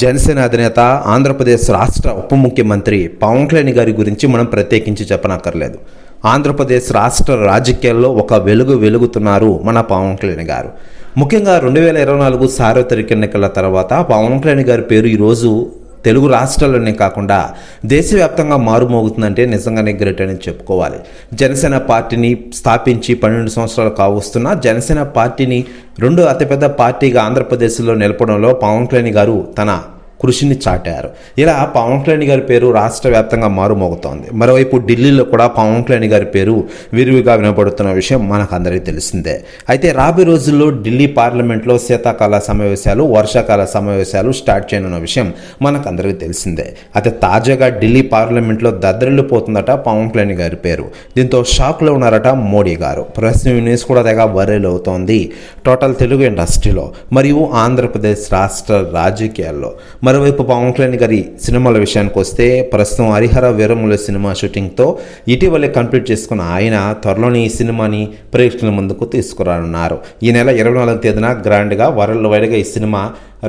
జనసేన అధినేత ఆంధ్రప్రదేశ్ రాష్ట్ర ఉప ముఖ్యమంత్రి పవన్ కళ్యాణ్ గారి గురించి మనం ప్రత్యేకించి చెప్పనక్కర్లేదు. ఆంధ్రప్రదేశ్ రాష్ట్ర రాజకీయాల్లో ఒక వెలుగు వెలుగుతున్నారు మన పవన్ కళ్యాణ్ గారు. ముఖ్యంగా రెండు వేల ఇరవై నాలుగు సార్వత్రిక ఎన్నికల తర్వాత పవన్ కళ్యాణ్ గారి పేరు ఈరోజు తెలుగు రాష్ట్రాల్లోనే కాకుండా దేశవ్యాప్తంగా మారుమోగుతుందంటే నిజంగానే గ్రేట్ అని చెప్పుకోవాలి. జనసేన పార్టీని స్థాపించి పన్నెండు సంవత్సరాలు కావస్తున్న జనసేన పార్టీని రెండు అతిపెద్ద పార్టీగా ఆంధ్రప్రదేశ్లో నిలపడంలో పవన్ కళ్యాణ్ గారు తన కృషిని చాటారు. ఇలా పవన్ కళ్యాణ్ గారి పేరు రాష్ట్ర వ్యాప్తంగా మారుమోగుతోంది. మరోవైపు ఢిల్లీలో కూడా పవన్ కళ్యాణ్ గారి పేరు విరివిగా వినబడుతున్న విషయం మనకు అందరికీ తెలిసిందే. అయితే రాబోయే రోజుల్లో ఢిల్లీ పార్లమెంట్లో శీతాకాల సమావేశాలు వర్షాకాల సమావేశాలు స్టార్ట్ చేయనున్న విషయం మనకు అందరికీ తెలిసిందే. అయితే తాజాగా ఢిల్లీ పార్లమెంట్లో దద్దరిల్లిపోతుందట పవన్ కళ్యాణ్ గారి పేరు. దీంతో షాక్లో ఉన్నారట మోడీ గారు. ప్రెస్ న్యూస్ కూడా తెగ వైరల్ అవుతోంది. టోటల్ తెలుగు ఇండస్ట్రీలో మరియు ఆంధ్రప్రదేశ్ రాష్ట్ర రాజకీయాల్లో. మరోవైపు పవన్ కళ్యాణ్ గారి సినిమాల విషయానికి వస్తే ప్రస్తుతం హరిహర వీరముల సినిమా షూటింగ్తో ఇటీవలే కంప్లీట్ చేసుకున్న ఆయన త్వరలోనే ఈ సినిమాని ప్రేక్షకుల ముందుకు తీసుకురానున్నారు. ఈ నెల ఇరవై నాలుగవ తేదీన గ్రాండ్గా వరల్డ్ వైడ్గా ఈ సినిమా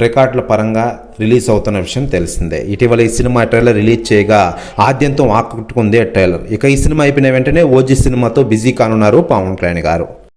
రికార్డుల పరంగా రిలీజ్ అవుతున్న విషయం తెలిసిందే. ఇటీవల ఈ సినిమా ట్రైలర్ రిలీజ్ చేయగా ఆద్యంతం ఆకట్టుకుంది ట్రైలర్. ఇక ఈ సినిమా అయిపోయిన వెంటనే ఓజీ సినిమాతో బిజీ కానున్నారు పవన్ కళ్యాణ్ గారు.